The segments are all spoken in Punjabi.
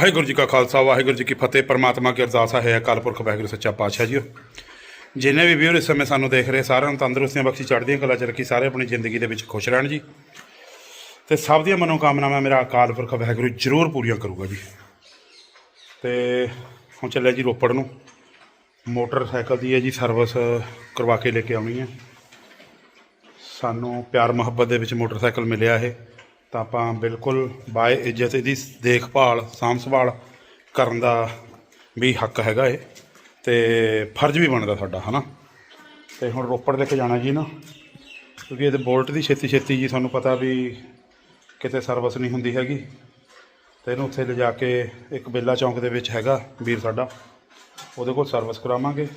ਵਾਹਿਗੁਰੂ ਜੀ ਕਾ ਖਾਲਸਾ, ਵਾਹਿਗੁਰੂ ਜੀ ਕੀ ਫਤਿਹ। ਪਰਮਾਤਮਾ ਕੀ ਅਰਦਾਸ ਹੈ ਅਕਾਲ ਪੁਰਖ, ਵਾਹਿਗੁਰੂ ਸੱਚਾ ਪਾਤਸ਼ਾਹ ਜੀਓ। ਜਿੰਨੇ ਵੀ ਵੀਰ ਇਸ ਸਮੇਂ ਸਾਨੂੰ ਦੇਖ ਰਹੇ, ਸਾਰਿਆਂ ਨੂੰ ਤੰਦਰੁਸਤੀਆਂ ਬਖਸ਼ੀ ਚੜ੍ਹਦੀਆਂ ਕਲਾ ਚ ਰੱਖੀ, ਸਾਰੇ ਆਪਣੀ ਜ਼ਿੰਦਗੀ ਦੇ ਵਿੱਚ ਖੁਸ਼ ਰਹਿਣ ਜੀ। ਤੇ ਸਭ ਦੀਆਂ ਮਨੋਕਾਮਨਾਵਾਂ ਮੇਰਾ ਅਕਾਲ ਪੁਰਖ, ਵਾਹਿਗੁਰੂ ਜ਼ਰੂਰ ਪੂਰੀਆਂ ਕਰੂਗਾ ਜੀ। ਤੇ ਹੁਣ ਚੱਲਿਆ ਜੀ ਰੋਪੜ ਨੂੰ। ਮੋਟਰਸਾਈਕਲ ਦੀ ਹੈ ਜੀ, ਸਰਵਿਸ ਕਰਵਾ ਕੇ ਲੈ ਕੇ ਆਉਣੀ ਹੈ। ਸਾਨੂੰ ਪਿਆਰ ਮੁਹੱਬਤ ਦੇ ਵਿੱਚ ਮੋਟਰਸਾਈਕਲ ਮਿਲਿਆ ਇਹ। ਤਾਂ ਆਪਾਂ ਬਿਲਕੁਲ ਬਾਏ ਇੱਜ਼ਤ ਇਹਦੀ ਦੇਖਭਾਲ ਸਾਂਭ ਸੰਭਾਲ ਕਰਨ ਦਾ ਵੀ ਹੱਕ ਹੈਗਾ ਏ ਤੇ ਫਰਜ਼ ਵੀ ਬਣਦਾ ਸਾਡਾ, ਹਨਾ? ਤੇ ਹੁਣ ਰੋਪੜ ਲੈ ਕੇ ਜਾਣਾ ਜੀ ਨਾ, ਕਿਉਂਕਿ ਇਹਦੇ ਬੋਲਟ ਦੀ ਛੇਤੀ ਛੇਤੀ ਜੀ ਤੁਹਾਨੂੰ ਪਤਾ ਵੀ ਕਿਤੇ ਸਰਵਿਸ ਨਹੀਂ ਹੁੰਦੀ ਹੈਗੀ। ਤੇ ਇਹਨੂੰ ਉੱਥੇ ਲਿਜਾ ਕੇ ਇੱਕ ਬੇਲਾ ਚੌਂਕ ਦੇ ਵਿੱਚ ਹੈਗਾ ਵੀਰ ਸਾਡਾ, ਉਹਦੇ ਕੋਲ ਸਰਵਿਸ ਕਰਾਵਾਂਗੇ।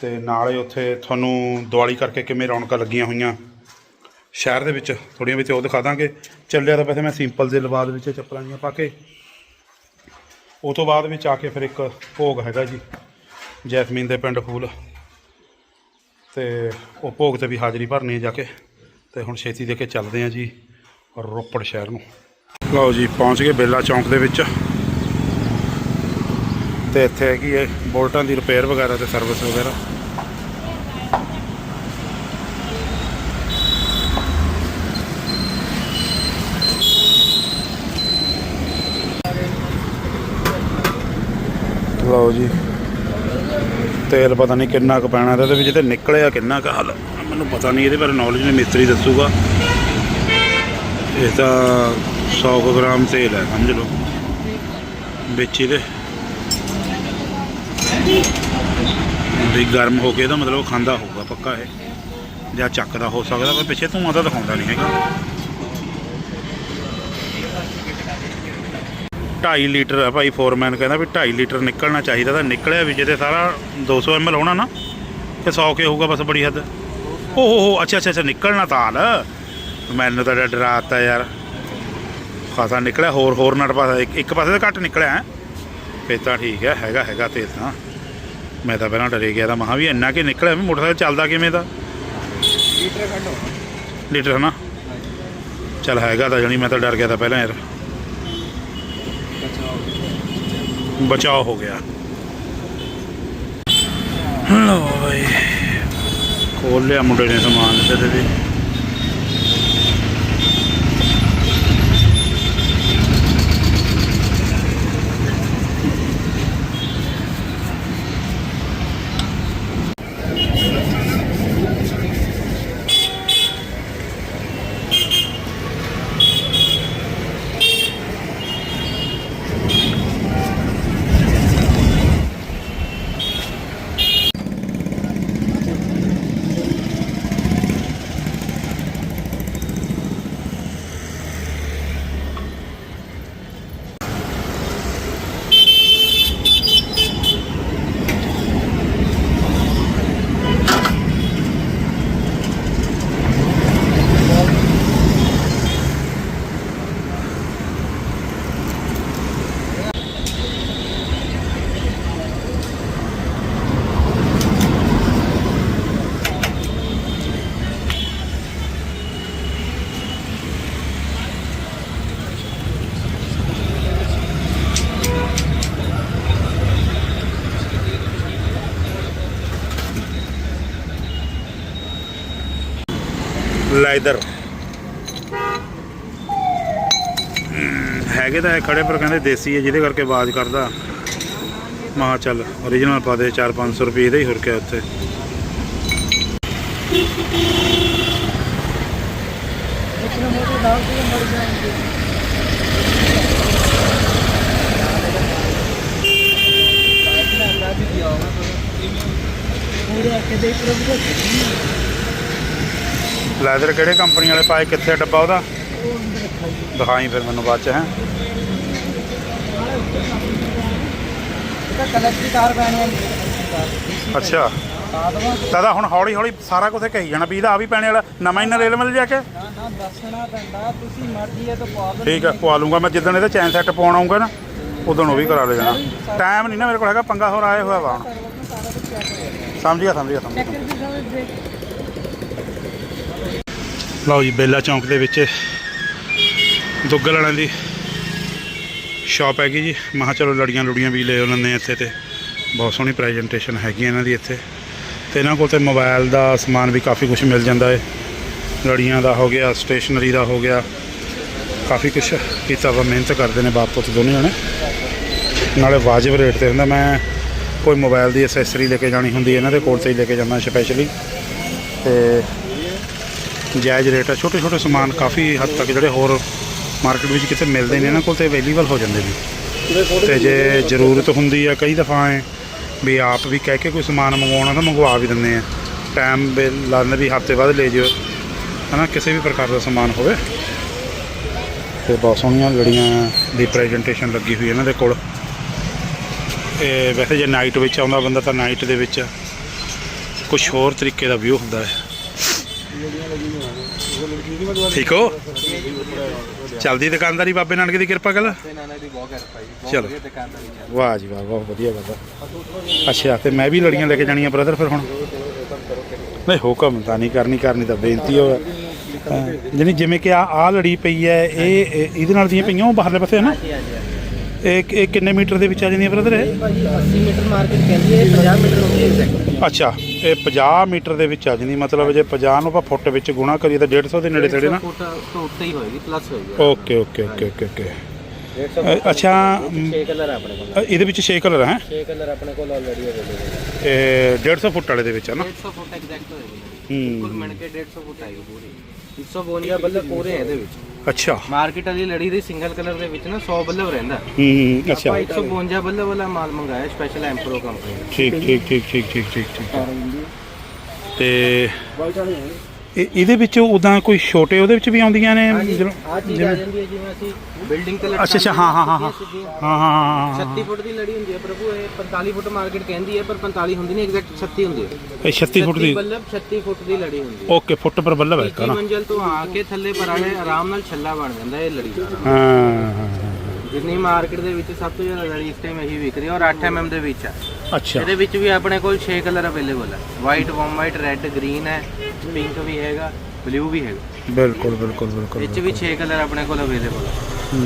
ਤੇ ਨਾਲੇ ਉੱਥੇ ਤੁਹਾਨੂੰ ਦਿਵਾਲੀ ਕਰਕੇ ਕਿਵੇਂ ਰੌਣਕਾਂ ਲੱਗੀਆਂ ਹੋਈਆਂ ਸ਼ਹਿਰ ਦੇ ਵਿੱਚ, ਥੋੜੀਆਂ ਵਿੱਚ ਉਹ ਦਿਖਾ ਦਾਂਗੇ। ਚੱਲਿਆ ਤਾਂ ਵੈਸੇ ਮੈਂ ਸਿੰਪਲ ਦੇ ਲਿਬਾਸ ਵਿੱਚ ਚੱਪਲਾਂ ਜੀਆਂ ਪਾ ਕੇ। ਉਹ ਤੋਂ ਬਾਅਦ ਵਿੱਚ ਆ ਕੇ ਫਿਰ ਇੱਕ ਭੋਗ ਹੈਗਾ ਜੀ, ਜੈਸਮੀਨ ਦੇ ਪਿੰਡ ਫੂਲ। ਤੇ ਉਹ ਭੋਗ ਤੇ ਵੀ ਹਾਜ਼ਰੀ ਭਰਨੀ ਹੈ ਜਾ ਕੇ। ਤੇ ਹੁਣ ਛੇਤੀ ਦੇ ਕੇ ਚੱਲਦੇ ਹਾਂ ਜੀ, ਰੋਪੜ ਸ਼ਹਿਰ ਨੂੰ। ਲਓ ਜੀ, ਪਹੁੰਚ ਗਏ ਬੇਲਾ ਚੌਂਕ ਦੇ ਵਿੱਚ। ਤੇ ਇੱਥੇ ਹੈਗੀ ਹੈ ਬੋਲਟਾਂ ਦੀ ਰਿਪੇਅਰ ਵਗੈਰਾ ਤੇ ਸਰਵਿਸ ਵਗੈਰਾ। ਲਓ ਜੀ। ਤੇਲ ਪਤਾ ਨਹੀਂ ਕਿੰਨਾ ਕੁ ਪੈਣਾ ਇਹਦੇ ਵਿੱਚ ਤੇ ਨਿਕਲਿਆ ਕਿੰਨਾ ਕੁ ਹਾਲ। ਮੈਨੂੰ ਪਤਾ ਨਹੀਂ, ਇਹਦੇ ਬਾਰੇ ਨੌਲੇਜ ਨਹੀਂ ਮਿਸਤਰੀ ਦੱਸੂਗਾ। ਇਹ ਤਾਂ 100 ਕੁ ਗ੍ਰਾਮ ਤੇਲ ਹੈ, ਸਮਝ ਲਓ। ਵਿੱਚ ਇਹਦੇ ਵੀ ਗਰਮ ਹੋ ਕੇ ਇਹਦਾ ਮਤਲਬ ਖਾਂਦਾ ਹੋਊਗਾ, ਪੱਕਾ ਇਹ। ਜਾਂ ਚੱਕਦਾ ਹੋ ਸਕਦਾ, ਪਰ ਪਿੱਛੇ ਧੂਆਂ ਤਾਂ ਦਿਖਾਉਂਦਾ ਨਹੀਂ ਹੈਗਾ। 2.5 ਲੀਟਰ ਹੈ ਭਾਈ ਫੋਰਮੈਨ ਕਹਿੰਦਾ ਵੀ 2.5 ਲੀਟਰ ਨਿਕਲਣਾ ਚਾਹੀਦਾ ਤਾਂ ਨਿਕਲਿਆ ਵੀ ਜਿਹਦੇ ਸਾਰਾ 200 ml ਹੋਣਾ ਨਾ ਤੇ 100 ਕੇ ਹੋਊਗਾ ਬਸ ਬੜੀ ਹੱਦ। ਓ ਹੋ ਹੋ ਅੱਛਾ ਅੱਛਾ ਅੱਛਾ ਨਿਕਲਣਾ ਤਾਂ ਹਾਲ। ਮੈਨੂੰ ਤਾਂ ਡਰਾਤਾ ਯਾਰ। ਖਾਸਾ ਨਿਕਲਿਆ ਹੋਰ ਹੋਰ ਨਟ ਪਾਸਾ ਇੱਕ ਪਾਸੇ ਤਾਂ ਘੱਟ ਨਿਕਲਿਆ ਹੈ। ਫੇਰ ਤਾਂ ਠੀਕ ਹੈ ਹੈਗਾ ਹੈਗਾ ਤੇਜ਼ ਤਾਂ। ਮੈਂ ਤਾਂ ਪਹਿਲਾਂ ਡਰੇ ਗਿਆ ਤਾਂ ਮਹਾ ਵੀ ਇੰਨਾ ਕਿ ਨਿਕਲਿਆ ਵੀ ਮੋਟਰਸਾਈਕਲ ਚੱਲਦਾ ਕਿਵੇਂ ਦਾ ਲੀਟਰ ਖੰਡੋ ਲੀਟਰ ਹਨਾ ਚੱਲ ਹੈਗਾ ਤਾਂ ਜਣੀ ਮੈਂ ਤਾਂ ਡਰ ਗਿਆ ਤਾਂ ਪਹਿਲਾਂ ਯਾਰ। ਬਚਾਓ ਹੋ ਗਿਆ। ਲਓ ਬਈ। ਖੋਲ ਲਿਆ ਮੁੰਡੇ ਨੇ ਸਮਾਨ ਤੇ ਵੀ। ਲੈਦਰ। ਹੈਗੇ ਤਾਂ ਇਹ ਖੜੇ, ਪਰ ਕਹਿੰਦੇ ਦੇਸੀ ਹੈ, ਜਿਹਦੇ ਕਰਕੇ ਆਵਾਜ਼ ਕਰਦਾ। ਮਾ ਚੱਲ origignal ਪਾ ਦੇ 4-500 ਰੁਪਏ ਇਹਦੇ ਹੀ ਹੋਰ ਕਿਆ ਉੱਥੇ। ਮੇਰੇ ਅੱਖੇ ਦੇਖ ਰਿਹਾ ਲੈਦਰ ਕਿਹੜੇ ਕੰਪਨੀ ਵਾਲੇ ਪਾਏ, ਕਿੱਥੇ ਡੱਬਾ ਉਹਦਾ? ਦਿਖਾਈ ਫਿਰ ਮੈਨੂੰ ਬਾਅਦ ਚ, ਹੈ। ਅੱਛਾ। ਦਾਦਾ, ਹੁਣ ਹੌਲੀ ਹੌਲੀ ਸਾਰਾ ਕੁਝ ਕਹੀ ਜਾਣਾ ਵੀ ਇਹਦਾ ਆ ਵੀ ਪੈਣੇ ਵਾਲਾ, ਨਵਾਂ ਹੀ ਰੇਲ ਮਿਲ ਜਾ ਕੇ? ਠੀਕ ਹੈ ਪਵਾ ਲੂੰਗਾ ਮੈਂ, ਜਿੱਦਣ ਇਹਦਾ ਚੈਨ ਸੈੱਟ ਪਵਾਉਣ ਆਉਂਗਾ ਨਾ, ਉਦੋਂ ਉਹ ਵੀ ਕਰਾ ਲੈ ਜਾਣਾ ਟਾਈਮ ਨਹੀਂ ਨਾ ਮੇਰੇ ਕੋਲ ਹੈਗਾ, ਪੰਗਾ ਹੋਰ ਆਏ ਹੋਇਆ ਵਾ ਹੁਣ। ਸਮਝ ਗਿਆ ਸਮਝ ਗਿਆ ਸਮਝ ਗਿਆ। ਲਓ ਜੀ, ਬੇਲਾ ਚੌਂਕ ਦੇ ਵਿੱਚ ਦੁੱਗਲ ਵਾਲਿਆਂ ਦੀ ਸ਼ਾਪ ਹੈਗੀ ਜੀ। ਮੈਂ ਚਲੋ ਲੜੀਆਂ ਲੁੜੀਆਂ ਵੀ ਲੈ ਲੈਂਦੇ ਇੱਥੇ ਤੇ। ਬਹੁਤ ਸੋਹਣੀ ਪ੍ਰੈਜੈਂਟੇਸ਼ਨ ਹੈਗੀ ਇਹਨਾਂ ਦੀ ਇੱਥੇ। ਤੇ ਇਹਨਾਂ ਕੋਲ ਤੇ ਮੋਬਾਈਲ ਦਾ ਸਮਾਨ ਵੀ ਕਾਫੀ ਕੁਝ ਮਿਲ ਜਾਂਦਾ ਹੈ ਲੜੀਆਂ ਦਾ ਹੋ ਗਿਆ ਸਟੇਸ਼ਨਰੀ ਦਾ ਹੋ ਗਿਆ। ਕਾਫੀ ਕੁਝ ਕੀਤਾ ਵਾ, ਮਿਹਨਤ ਕਰਦੇ ਨੇ ਬਾਪ ਪੁੱਤ ਦੋਨੇ ਜਣੇ। ਨਾਲੇ ਵਾਜਬ ਰੇਟ ਤੇ ਹੁੰਦਾ। ਮੈਂ ਕੋਈ ਮੋਬਾਈਲ ਦੀ ਐਸੈਸਰੀ ਲੈ ਕੇ ਜਾਣੀ ਹੁੰਦੀ, ਇਹਨਾਂ ਦੇ ਕੋਲ ਤੇ ਹੀ ਲੈ ਕੇ ਜਾਂਦਾ ਸਪੈਸ਼ਲੀ ਤੇ ਜਾਇਜ਼ ਰੇਟ ਆ। ਛੋਟੇ ਛੋਟੇ ਸਮਾਨ ਕਾਫੀ ਹੱਦ ਤੱਕ ਜਿਹੜੇ ਹੋਰ ਮਾਰਕੀਟ ਵਿੱਚ ਕਿਤੇ ਮਿਲਦੇ ਨੇ, ਇਹਨਾਂ ਕੋਲ ਤੇ ਅਵੇਲੇਬਲ ਹੋ ਜਾਂਦੇ ਨੇ। ਤੇ ਜੇ ਜ਼ਰੂਰਤ ਹੁੰਦੀ ਆ, ਕਈ ਦਫਾ ਐ ਵੀ ਆਪ ਵੀ ਕਹਿ ਕੇ ਕੋਈ ਸਮਾਨ ਮੰਗਵਾਉਣਾ ਤਾਂ ਮੰਗਵਾ ਵੀ ਦਿੰਦੇ ਆ। ਟਾਈਮ ਵੀ ਲਾਉਂਦੇ ਵੀ ਹਫ਼ਤੇ ਬਾਅਦ ਲੈ ਜਿਓ। ਹਨਾ, ਕਿਸੇ ਵੀ ਪ੍ਰਕਾਰ ਦਾ ਸਮਾਨ ਹੋਵੇ। ਤੇ ਬਹੁਤ ਸੋਹਣੀਆਂ ਲੜੀਆਂ ਦੀ ਪ੍ਰੈਜੈਂਟੇਸ਼ਨ ਲੱਗੀ ਹੋਈ ਇਹਨਾਂ ਦੇ ਕੋਲ। ਇਹ ਵੈਸੇ ਜੇ ਨਾਈਟ ਵਿੱਚ ਆਉਂਦਾ ਬੰਦਾ ਤਾਂ ਨਾਈਟ ਦੇ ਵਿੱਚ ਕੁਝ ਹੋਰ ਤਰੀਕੇ ਦਾ ਵਿਊ ਹੁੰਦਾ ਹੈ। ਠੀਕ ਹੋ? ਚਲਦੀ ਦੁਕਾਨਦਾਰੀ ਬਾਬੇ ਨਾਨਕ ਦੀ ਕਿਰਪਾ ਕਰ ਚਲੋ। ਵਾਹ ਜੀ ਵਾਹ ਬਹੁਤ ਵਧੀਆ ਬਾਬਾ। ਅੱਛਾ ਤੇ ਮੈਂ ਵੀ ਲੜੀਆਂ ਲੈ ਕੇ ਜਾਣੀਆਂ ਬ੍ਰਦਰ ਫਿਰ ਹੁਣ? ਨਹੀਂ ਹੁਕਮ ਤਾਂ ਨਹੀਂ ਕਰਨੀ ਕਰਨੀ ਤਾਂ ਬੇਨਤੀ ਹੋ। ਜਿਹਨੀ ਜਿਵੇਂ ਕਿ ਆ ਆ ਲੜੀ ਪਈ ਹੈ ਇਹ ਇਹ- ਇਹਦੇ ਨਾਲ ਦੀਆਂ ਪਈਆਂ ਉਹ ਬਾਹਰਲੇ ਪਾਸੇ ਹੈ ਨਾ? ਇਹ ਇਹ ਕਿੰਨੇ ਮੀਟਰ ਦੇ ਵਿੱਚ ਆ ਜਾਂਦੀਆਂ ਬ੍ਰਦਰ ਇਹ? ਭਾਜੀ 80 ਮੀਟਰ ਮਾਰਕੀਟ ਕਹਿੰਦੀ ਹੈ 50 ਮੀਟਰ ਹੁੰਦੀ ਹੈ ਐਗਜ਼ੈਕਟ ਅੱਛਾ ਇਹ 50 ਮੀਟਰ ਦੇ ਵਿੱਚ ਆ ਜਾਂਦੀ ਮਤਲਬ ਜੇ 50 ਨੂੰ ਆਪਾਂ ਫੁੱਟ ਵਿੱਚ ਗੁਣਾ ਕਰੀਏ ਤਾਂ 150 ਦੇ ਨੇੜੇ ਤੇੜੇ ਨਾ? ਫੁੱਟ ਤੋਂ ਉੱਤੇ ਹੀ ਹੋਏਗੀ ਪਲੱਸ ਹੋਏਗੀ। Okay okay okay okay okay. 150 ਅ- ਅੱਛਾ ਮ, 6 ਕਲਰ ਆਪਣੇ ਕੋਲ। ਅ, ਇਹਦੇ ਵਿੱਚ 6 ਕਲਰ ਹੈ? 6 ਕਲਰ ਆਪਣੇ ਕੋਲ ਆਲਰੇਡੀ ਅਵੇਲੇਬਲ ਹੈ ਇਹ 150 ਫੁੱਟ ਵਾਲੇ ਦੇ ਵਿੱਚ ਹੈ ਨਾ? 150 ਫੁੱਟ ਐਗਜ਼ੈਕਟ ਹੋਏਗੀ। ਹੂੰ। ਕੁੱਲ ਮਿਣ ਕੇ 150 ਫੁੱਟ ਆਏਗੀ ਪੂਰੀ। 152 ਬੱਲਬ ਪੂਰੇ ਹੈ ਇਹਦੇ ਵਿੱਚ। ਅੱਛਾ। ਮਾਰਕੀਟ ਵਾਲੀ ਲੜੀ ਦੀ ਸਿੰਗਲ ਕਲਰ ਦੇ ਵਿੱਚ ਨਾ 100 ਬੱਲਬ ਰਹਿੰਦਾ। ਹੂੰ ਅੱਛਾ। ਆਪਾਂ 152 ਬੱਲਬ ਵਾਲਾ ਮਾਲ ਮੰਗਾਇਆ ਸਪੈਸ਼ਲ ਐਮਪਰੋ ਕੰਪਨੀ ਠੀਕ ਠੀਕ ਠੀਕ ਠੀਕ ਠੀਕ ਠੀਕ ਠੀਕ। ਤੇ ਇਹ ਇਹਦੇ ਵਿੱਚ ਉਦਾਂ ਕੋਈ ਛੋਟੇ ਉਹਦੇ ਵਿੱਚ ਵੀ ਆਉਂਦੀਆਂ ਨੇ ਜਦੋਂ- ਆ ਚੀਜ਼ ਆ ਜਾਂਦੀ ਹੈ ਜਿਵੇਂ ਅਸੀਂ ਬਿਲਡਿੰਗ ਤੇ ਅੱਛਾ ਅੱਛਾ ਹਾਂ ਹਾਂ ਹਾਂ ਹਾਂ। ਹਾਂ। ਹਾਂ ਹਾਂ, ਹਾਂ 36 ਫੁੱਟ ਦੀ ਲੜੀ ਹੁੰਦੀ ਹੈ ਪ੍ਰਭੂ ਇਹ 45 ਫੁੱਟ ਮਾਰਕੀਟ ਕਹਿੰਦੀ ਹੈ ਪਰ 45 ਹੁੰਦੀ ਨਹੀਂ ਐਗਜ਼ੈਕਟ 36 ਹੁੰਦੀ ਹੈ। ਇਹ 36 ਫੁੱਟ ਦੀ ਬੱਲਬ 36 ਫੁੱਟ ਦੀ ਲੜੀ ਹੁੰਦੀ ਹੈ। ਓਕੇ ਫੁੱਟ ਪਰ ਬੱਲਬ ਹੈ ਤੀਜੀ ਕਾ ਮੰਜ਼ਲ ਤੋਂ ਆ ਕੇ ਥੱਲੇ ਪਰਾਲੇ ਆਰਾਮ ਨਾਲ ਛੱਲਾ ਬਣ ਜਾਂਦਾ ਇਹ ਲੜੀ ਦਾ। ਹਾਂ ਜਿੰਨੀ ਮਾਰਕੀਟ ਦੇ ਵਿੱਚ ਸਭ ਤੋਂ ਜ਼ਿਆਦਾ ਲੜੀ ਇਸ ਟਾਈਮ ਇਹੀ ਵਿਕ ਰਹੀ ਹੈ ਔਰ 8 mm ਦੇ ਵਿੱਚ ਹੈ ਅੱਛਾ। ਇਹਦੇ ਵਿੱਚ ਵੀ ਆਪਣੇ ਕੋਲ 6 ਕਲਰ ਅਵੇਲੇਬਲ ਹੈ white warm white red green ਹੈ। ਪਿੰਕ ਵੀ ਹੈਗਾ ਬਲੂ ਵੀ ਹੈਗਾ। ਬਿਲਕੁਲ ਬਿਲਕੁਲ ਬਿਲਕੁਲ ਵਿੱਚ ਵੀ 6 ਕਲਰ ਆਪਣੇ ਕੋਲ ਅਵੇਲੇਬਲ ਹੈ।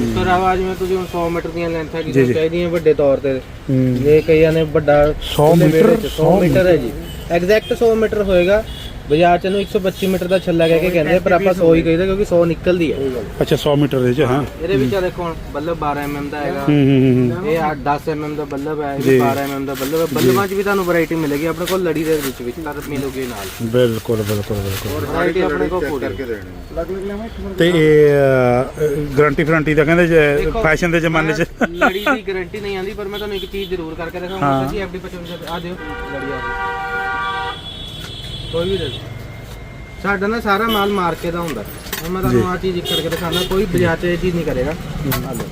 ਇਸ ਤੋਂ ਇਲਾਵਾ ਜਿਵੇਂ ਤੁਸੀਂ ਹੁਣ 100 ਮੀਟਰ ਦੀਆਂ ਲੈਂਥਾਂ ਜੀ। ਚਾਹੀਦੀਆਂ ਵੱਡੇ ਤੌਰ ਤੇ। ਹੂੰ। ਇਹ ਕਈਆਂ ਨੇ ਵੱਡਾ 100 ਖੁੱਲੇ ਮੀਟਰ, ਵਿਹੜੇ 'ਚ 100 100 ਮੀਟਰ ਹੈ ਜੀ। ਐਗਜ਼ੈਕਟ 100 ਮੀਟਰ ਹੋਏਗਾ। ਬਾਜ਼ਾਰ ਚ ਇਹਨੂੰ 125 ਮੀਟਰ ਦਾ ਛੱਲਾ ਕਹਿ ਕੇ ਕਹਿੰਦੇ ਆ, ਪਰ ਆਪਾਂ 100 ਹੀ ਕਹੀਦਾ ਕਿਉਂਕਿ 100 ਨਿਕਲਦੀ ਹੈ ਅੱਛਾ 100 ਮੀਟਰ ਦੇ ਚ ਹਾਂ। ਇਹਦੇ ਵਿੱਚ ਆ ਦੇਖੋ ਹੁਣ ਬੱਲਬ 12 mm ਦਾ ਹੈਗਾ। ਹੂੰ ਹੂੰ ਹੂੰ, ਹੂੰ। ਇਹ 8 10 mm ਦਾ ਬੱਲਬ ਹੈ ਜੀ। ਇਹ 12 mm ਦਾ ਬੱਲਬ ਹੈ ਬੱਲਬਾਂ 'ਚ ਵੀ ਤੁਹਾਨੂੰ ਵੈਰਾਈਟੀ ਮਿਲੇਗੀ ਆਪਣੇ ਕੋਲ ਲੜੀ ਦੇ ਵਿੱਚ ਵਿੱਚ ਕਰ ਮਿਲੋਗੇ ਨਾਲ। ਬਿਲਕੁਲ ਬਿਲਕੁਲ ਬਿਲਕੁਲ। ਵੈਰਾਈਟੀ ਆਪਣੇ ਕੋਲ ਪੂਰੀ। ਤੇ ਇਹ ਗਾਰੰਟੀ ਫਰੰਟੀ ਦਾ ਕਹਿੰਦੇ ਜੇ ਫੈਸ਼ਨ ਦੇ ਜ਼ਮਾਨੇ 'ਚ। ਮੈਂ ਲੜੀ ਦੀ ਗਾਰੰਟੀ ਨਹੀਂ ਆਂਦੀ ਪਰ ਮੈਂ ਤੁਹਾਨੂੰ ਇੱਕ ਚੀਜ਼ ਜ਼ਰੂਰ ਕਰਕੇ ਦਿਖਾਉਂਗਾ। ਜੀ ਐਫਡੀ 55 ਆ ਦਿਓ ਲੜੀ ਆ। ਕੋਈ ਵੀ ਦੇ ਦਿਓ। ਸਾਡਾ ਨਾ ਸਾਰਾ ਮਾਲ ਮਾਰਕੇ ਦਾ ਹੁੰਦਾ। ਹੁਣ ਮੈਂ ਤੁਹਾਨੂੰ ਆ ਚੀਜ਼ ਇੱਕ ਕਰਕੇ ਦਿਖਾਣਾ ਕੋਈ ਬਾਜ਼ਾਰ 'ਚ ਇਹ ਚੀਜ਼ ਨਹੀਂ ਕਰੇਗਾ। ਆ ਲਓ।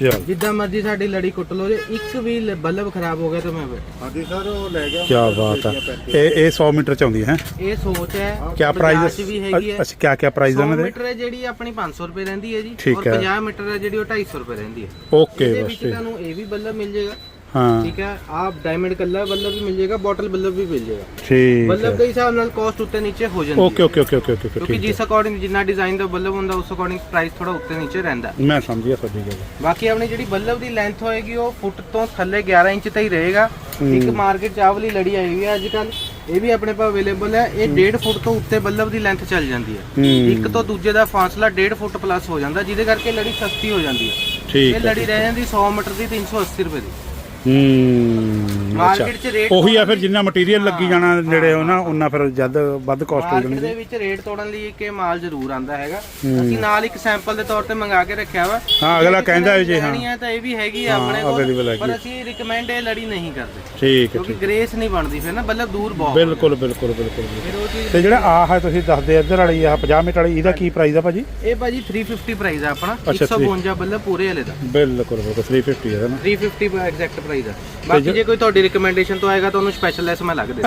ਚਲ ਜਿੱਦਾਂ ਮਰਜ਼ੀ ਸਾਡੀ ਲੜੀ ਕੁੱਟ ਲਓ ਜੇ ਇੱਕ ਵੀ ਲ- ਬੱਲਬ ਖਰਾਬ ਹੋ ਗਿਆ ਤਾਂ ਮੈਂ ਹਾਂਜੀ ਸਰ ਉਹ ਲੈ ਗਿਆ। ਕੀ ਬਾਤ ਹੈ ਇਹ ਇਹ 100 ਮੀਟਰ ਚ ਆਉਂਦੀ ਹੈ ਇਹ ਸੋਚ ਹੈ ਕੀ ਬਾਜ਼ਾਰ ਪ੍ਰਾਈਸ 'ਚ ਵੀ ਹੈਗੀ ਹੈ। ਅੱਛਾ ਕੀ ਕੀ ਪ੍ਰਾਈਸ 100 ਉਹਨਾਂ ਦੇ? ਮੀਟਰ ਹੈ ਜਿਹੜੀ ਆਪਣੀ 500 ਰੁਪਏ ਰਹਿੰਦੀ ਹੈ ਜੀ। ਠੀਕ ਔਰ ਹੈ। 50 ਮੀਟਰ ਹੈ ਜਿਹੜੀ ਉਹ 250 ਰੁਪਏ ਰਹਿੰਦੀ ਹੈ। ਓਕੇ ਇਹਦੇ ਬਸ ਵਿੱਚ ਠੀਕ। ਤੁਹਾਨੂੰ ਇਹ ਵੀ ਬੱਲਬ ਮਿਲ ਜਾਏਗਾ। ਹਾਂ। ਠੀਕ ਹੈ ਆਪ ਡਾਇਮੰਡ ਕਲਰ ਬੱਲਬ ਵੀ ਮਿਲ ਜਾਏਗਾ ਬੋਟਲ ਬੱਲਬ ਵੀ ਮਿਲ ਜਾਏਗਾ। ਠੀਕ ਬੱਲਬ ਦੇ ਹਿਸਾਬ ਨਾਲ ਕਾਸਟ ਉੱਤੇ ਨੀਚੇ ਹੋ ਜਾਂਦੀ ਹੈ। ਓਕੇ ਓਕੇ ਓਕੇ ਓਕੇ ਕਿਉਂਕਿ ਜਿਸ ਅਕੋਰਡਿੰਗ ਜਿੰਨਾ ਡਿਜ਼ਾਈਨ ਦਾ ਬੱਲਬ ਹੁੰਦਾ ਉਸ ਅਕੋਰਡਿੰਗ ਪ੍ਰਾਈਸ ਥੋੜਾ ਉੱਤੇ ਨੀਚੇ ਰਹਿੰਦਾ। ਮੈਂ ਸਮਝ ਗਿਆ ਤੁਹਾਡੀ ਗੱਲ। ਬਾਕੀ ਆਪਣੀ ਜਿਹੜੀ ਬੱਲਬ ਦੀ ਲੈਂਥ ਹੋਏਗੀ ਉਹ ਫੁੱਟ ਤੋਂ ਥੱਲੇ 11 ਇੰਚ ਤੇ ਹੀ ਰਹੇਗਾ। ਇੱਕ ਮਾਰਕੀਟ ਚਾਵਲੀ ਲੜੀ ਆਈ ਹੋਈ ਹੈ ਅੱਜ ਕੱਲ ਇਹ ਵੀ ਆਪਣੇ ਕੋਲ ਅਵੇਲੇਬਲ ਹੈ। ਇਹ 1.5 ਫੁੱਟ ਤੋਂ ਉੱਤੇ ਬੱਲਬ ਦੀ ਲੈਂਥ ਚੱਲ ਜਾਂਦੀ ਹੈ। ਇੱਕ ਤੋਂ ਦੂਜੇ ਦਾ ਫਾਸਲਾ 1.5 ਫੁੱਟ ਪਲੱਸ ਹੋ ਜਾਂਦਾ ਜਿਹਦੇ ਕਰਕੇ ਲੜੀ ਸਸਤੀ ਹੋ ਜਾਂਦੀ ਹੈ। ਠੀਕ ਇਹ ਲੜੀ ਰਹਿ ਜਾਂਦੀ 100 ਮੀਟਰ ਦੀ 380 ਰੁਪਏ ਦੀ। ਹੂੰ ਮਾਰਕੀਟ 'ਚ ਰੇਟ ਉਹੀ ਆ ਫਿਰ ਜਿੰਨਾ ਮਟੀਰੀਅਲ ਲੱਗੀ ਜਾਣਾ ਨੇੜੇ ਉਹ ਨਾ ਉਹਨਾਂ ਫਿਰ ਜਦ ਵੱਧ ਕਾਸਟ ਹੋ ਮਾਰਕੀਟ ਜਾਣੀ ਦੇ ਵਿੱਚ ਰੇਟ ਤੋੜਨ ਲਈ ਇੱਕ ਇਹ ਮਾਲ ਜ਼ਰੂਰ ਆਂਦਾ ਹੈਗਾ। ਅਸੀਂ ਨਾਲ ਇੱਕ ਸੈਂਪਲ ਦੇ ਤੌਰ ਤੇ ਮੰਗਾ ਕੇ ਰੱਖਿਆ ਵਾ। ਹਾਂ ਅਗਲਾ ਕਹਿੰਦਾ ਹੈ ਜੀ ਹਾਂ। ਲੈਣੀ ਹੈ ਤਾਂ ਇਹ ਵੀ ਹੈਗੀ ਆ ਹਾਂ, ਆਪਣੇ available ਕੋਲ ਹੈਗੀ ਪਰ ਹੈ। ਅਸੀਂ ਰਿਕਮੈਂਡ ਇਹ ਲੜੀ ਨਹੀਂ ਕਰਦੇ। ਠੀਕ ਹੈ ਕਿਉਂਕਿ ਗ੍ਰੇਸ ਨਹੀਂ ਬਣਦੀ ਫਿਰ ਨਾ ਬੱਲਬ ਦੂਰ ਬਹੁਤ ਬਿਲਕੁਲ ਬਿਲਕੁਲ ਬਿਲਕੁਲ ਬਿਲਕੁਲ। ਫਿਰ ਉਹ ਚੀਜ਼ ਤੇ ਜਿਹੜਾ ਆਹ ਹੈ ਤੁਸੀਂ ਦੱਸਦੇ ਇੱਧਰ ਵਾਲੀ ਆਹ 50 ਮੀਟਰ ਵਾਲੀ ਇਹਦਾ ਕੀ ਪ੍ਰਾਈਸ ਆ ਭਾਜੀ? ਇਹ ਭਾਜੀ 350 ਪ੍ਰਾਈਸ ਆ ਆਪਣਾ ਅੱਛਾ, 152 ਬੱਲਬ ਪੂਰੇ ਵਾਲੇ ਦਾ। ਬਿਲਕੁਲ ਬਿਲਕੁਲ 350 ਹੈ ਨਾ। 350 ਐਗਜ਼ੈਕਟ ਪ੍ਰਾਈਸ ਆ ਬਾਕੀ ਜੇ ਕੋਈ ਤੁਹਾਡੀ ਰਿਕਮੈਂਡੇਸ਼ਨ ਤੋਂ ਆਏਗਾ ਤਾਂ ਉਹਨੂੰ ਸਪੈਸ਼ਲ ਲੈਸ ਮੈਂ ਲੱਗ ਦੇ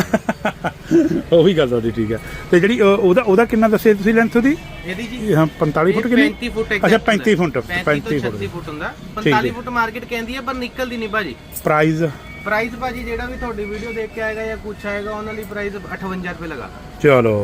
ਉਹੀ ਗੱਲ ਤੁਹਾਡੀ ਠੀਕ ਹੈ। ਤੇ ਜਿਹੜੀ ਉਹ- ਉਹਦਾ ਉਹਦਾ ਕਿੰਨਾ ਦੱਸਿਆ ਤੁਸੀਂ ਲੈਂਥ ਉਹਦੀ? ਇਹਦੀ ਜੀ? ਹਾਂ 45 ਫੁੱਟ ਕਿੰਨੀ 35 ਫੁੱਟ ਅੱਛਾ 35 ਫੁੱਟ 35 35 ਤੋਂ ਫੁੱਟ। 36 ਫੁੱਟ ਹੁੰਦਾ। ਠੀਕ ਹੈ। 45 ਫੁੱਟ ਮਾਰਕੀਟ ਕਹਿੰਦੀ ਹੈ ਪਰ ਨਿਕਲਦੀ ਨਹੀਂ ਭਾਜੀ। ਪ੍ਰਾਈਸ ਪ੍ਰਾਈਸ ਭਾਜੀ ਜਿਹੜਾ ਵੀ ਤੁਹਾਡੀ ਵੀਡੀਓ ਦੇਖ ਕੇ ਆਏਗਾ ਜਾਂ ਕੁਛ ਆਏਗਾ ਉਹਨਾਂ ਲਈ ਪ੍ਰਾਈਸ 58 ਰੁਪਏ ਲਗਾ। ਚਲੋ।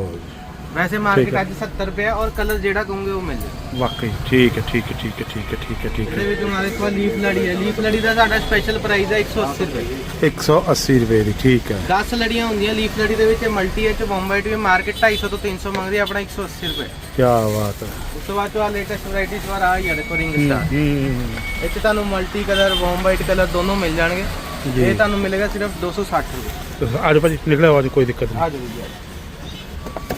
ਵੈਸੇ ਮਾਰਕੀਟ ਅੱਜ 70 ਰੁਪਏ ਹੈ ਔਰ ਕਲਰ ਜਿਹੜਾ ਕਹੋਗੇ ਉਹ ਮਿਲ ਜਾਏ ਵਾਕਈ ਠੀਕ ਹੈ ਠੀਕ ਹੈ ਠੀਕ ਹੈ ਠੀਕ ਹੈ ਠੀਕ ਹੈ ਠੀਕ ਇਹਦੇ ਹੈ ਵਿੱਚ ਹਮਾਰੇ ਕੋਲ ਲੀਫ ਲੜੀ ਹੈ। ਲੀਫ ਲੜੀ ਦਾ ਸਾਡਾ ਸਪੈਸ਼ਲ ਪ੍ਰਾਈਸ ਹੈ 180 ਰੁਪਏ। 180 ਰੁਪਏ ਦੀ ਠੀਕ ਹੈ। 10 ਲੜੀਆਂ ਹੁੰਦੀਆਂ ਲੀਫ ਲੜੀ ਦੇ ਵਿੱਚ ਮਲਟੀ ਐਚ ਬੰਬਾਈਟ ਵੀ ਮਾਰਕੀਟ 250 ਤੋਂ 300 ਮੰਗਦੀ ਹੈ ਆਪਣਾ 180 ਰੁਪਏ। ਕੀ ਬਾਤ ਹੈ। ਉਸ ਤੋਂ ਬਾਅਦ ਆ ਲੇਟੈਸਟ ਵੈਰਾਈਟੀ ਵਾਰ ਆ ਹੀ ਆ ਦੇਖੋ ਰਿੰਗ ਸਟਾਰ ਹੂੰ 'ਚ ਤੁਹਾਨੂੰ ਮਲਟੀ ਕਲਰ ਬੰਬਾਈਟ ਕਲਰ ਦੋਨੋਂ ਮਿਲ ਜਾਣਗੇ। ਜੀ। ਇਹ ਤੁਹਾਨੂੰ ਮਿਲੇਗਾ ਸਿਰਫ 260 ਰੁਪਏ। ਅੱਜ ਭਾਜੀ ਨਿਕਲਿਆ ਆਵਾਜ਼ ਕੋਈ ਦਿੱਕਤ ਆ ਜਾਓ ਜੀ ਨਹੀਂ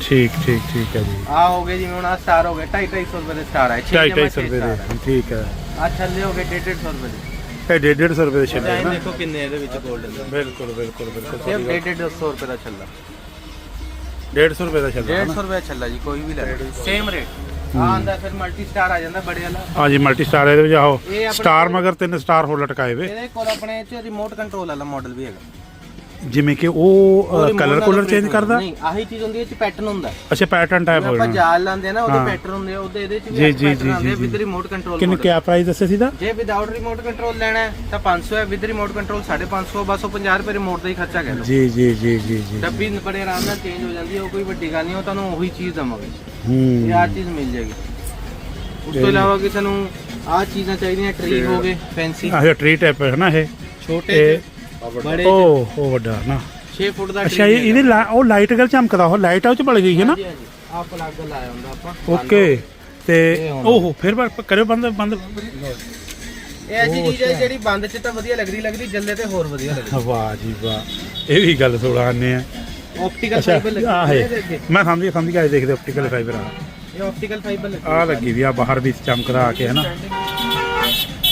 ਠੀਕ ਠੀਕ ਠੀਕ ਹੈ ਜੀ। ਆ ਹੋ ਗਏ ਜਿਵੇਂ ਹੁਣ ਆ ਸਟਾਰ ਹੋ ਗਏ। 250 ਰੁਪਏ ਦੇ ਸਟਾਰ ਹੈ 250 ਰੁਪਏ ਦੇ। ਠੀਕ ਹੈ। ਆ ਛੱਲੇ ਹੋ ਗਏ 150 ਰੁਪਏ ਦੇ। ਇਹ 150 ਰੁਪਏ ਦੇ ਛੱਡੇ ਡਿਜ਼ਾਈਨ ਨਾ। ਦੇਖੋ ਕਿੰਨੇ ਇਹਦੇ ਵਿੱਚ 골ਡਨ ਦੇ ਬਿਲਕੁਲ ਬਿਲਕੁਲ। ਬਿਲਕੁਲ ਸਿਰਫ 150 ਰੁਪਏ ਦਾ ਛੱਲਾ। 150 ਰੁਪਏ ਦਾ ਛੱਡਾ 150 ਰੁਪਏ ਛੱਲਾ ਜੀ ਕੋਈ ਵੀ ਲੈ ਸੇਮ ਰੇਟ ਆਂਦਾ ਫਿਰ ਮਲਟੀ ਸਟਾਰ ਆ ਜਾਂਦਾ ਬੜੇ ਵਾਲਾ। ਹਾਂਜੀ ਮਲਟੀ ਸਟਾਰ ਇਹਦੇ ਵਿੱਚ ਆਹੋ। ਸਟਾਰ ਮਗਰ ਤਿੰਨ ਸਟਾਰ ਹੋਰ ਲਟਕਾਏ ਵੇ। ਇਹਦੇ ਕੋਲ ਆਪਣੇ ਚ ਰਿਮੋਟ ਕੰਟਰੋਲ ਵਾਲਾ ਮਾਡਲ ਵੀ ਹੈਗਾ। ਜਿਵੇਂ ਕਿ ਉਹ ਕਲਰ ਕੂਲਰ ਚੇਂਜ। ਕਰਦਾ? ਨਹੀਂ ਆਹੀ ਚੀਜ਼ ਹੁੰਦੀ ਹੈ ਇਹ ਚ ਪੈਟਰਨ ਹੁੰਦਾ ਹੈ। ਅੱਛਾ ਪੈਟਰਨ ਟਾਈਪ ਹੋ ਆਪਾਂ ਜਾਣਾ ਜਾਲ ਲਾਉਂਦੇ ਆ ਨਾ ਉਹਦੇ ਹਾਂ। ਪੈਟਰਨ ਹੁੰਦੇ ਆ ਉਹਦੇ ਇਹਦੇ ਚ ਜੀ, ਵੀ ਜੀ, ਪੈਟਰਨ ਜੀ, ਆਉਂਦੇ ਜੀ, ਵਿਦ ਜੀ। ਰਿਮੋਟ ਕੰਟਰੋਲ ਕਿੰਨੇ ਕਿਆ ਪ੍ਰਾਈਸ ਦੱਸਿਆ ਸੀ ਦਾ ਜੇ ਵਿਦਆਊਟ ਰਿਮੋਟ ਕੰਟਰੋਲ ਲੈਣਾ ਹੈ ਤਾਂ 500 ਹੈ ਵਿਦ ਰਿਮੋਟ ਕੰਟਰੋਲ 550 ਬਸ ਉਹ 50 ਰੁਪਏ ਰਿਮੋਟ ਦਾ ਹੀ ਖਰਚਾ ਕਹਿ ਲਓ। ਜੀ ਜੀ ਜੀ ਜੀ ਜੀ। ਡੱਬੀ ਬੜੇ ਆਰਾਮ ਨਾਲ ਚੇਂਜ ਹੋ ਜਾਂਦੀ ਹੈ ਉਹ ਕੋਈ ਵੱਡੀ ਗੱਲ ਨਹੀਂ ਉਹ ਤੁਹਾਨੂੰ ਉਹੀ ਚੀਜ਼ ਦਵਾਂਗੇ। ਹੂੰ। ਇਹ ਆ ਚੀਜ਼ ਮਿਲ ਜਾਏਗੀ। ਉਸ ਤੋਂ ਇਲਾਵਾ ਕਿਸੇ ਨੂੰ ਆ ਚੀਜ਼ਾਂ ਚਾਹੀਦੀਆਂ ਟਰੀ ਹੋ ਗਏ ਫੈਂਸੀ ਆਹ ਟ੍ਰੀ ਟਾਈਪ ਹੈ ਨਾ ਇਹ ਛੋਟੇ ਇਹ ਬੜੇ ਉਹ ਉਹ ਵੱਡਾ ਨਾ। 6 ਫੁੱਟ ਦਾ ਅੱਛਾ ਇਹ ਇਹਦੇ ਲਾ- ਉਹ ਲਾਈਟ ਗੱਲ ਚਮਕਦਾ ਉਹ ਲਾਈਟ ਆ ਉਹ ਚ ਬਲ ਗਈ ਹੈ ਨਾ? ਆ ਪਲੱਗ ਲਾਇਆ ਹੁੰਦਾ ਆਪਾਂ। ਓਕੇ। ਤੇ ਇਹ ਹੁਣ। ਓਹੋ ਫਿਰ ਬ- ਕਰਿਓ ਬੰਦ ਬੰਦ। ਇਹ ਐਸੀ ਚੀਜ਼ ਹੈ ਜਿਹੜੀ ਬੰਦ ਚ ਤਾਂ ਵਧੀਆ ਲੱਗਦੀ ਲੱਗਦੀ ਜੱਲੇ ਤੇ ਹੋਰ ਵਧੀਆ ਲੱਗਦੀ। ਵਾਹ ਜੀ ਵਾਹ। ਇਹ ਵੀ ਗੱਲ ਥੋੜਾ ਆਨੇ ਆ। ਆਪਟੀਕਲ ਅੱਛਾ ਫਾਈਬਰ ਲੱਗੀ ਆਹ ਹੋਈ ਹੈ ਹੈ ਇਹਦੇ ਅੱਗੇ ਮੈਂ ਸਮਝ ਗਿਆ ਸਮਝ ਗਿਆ ਇਹ ਦੇਖਦੇ ਆਪਟੀਕਲ ਫਾਈਬਰ ਆ। ਇਹ ਆਪਟੀਕਲ ਫਾਈਬਰ ਲੱਗੀ ਆ ਲੱਗੀ ਵੀ ਆ ਬਾਹਰ ਵੀ ਚਮਕਦਾ ਆ ਕੇ ਹੈ ਨਾ?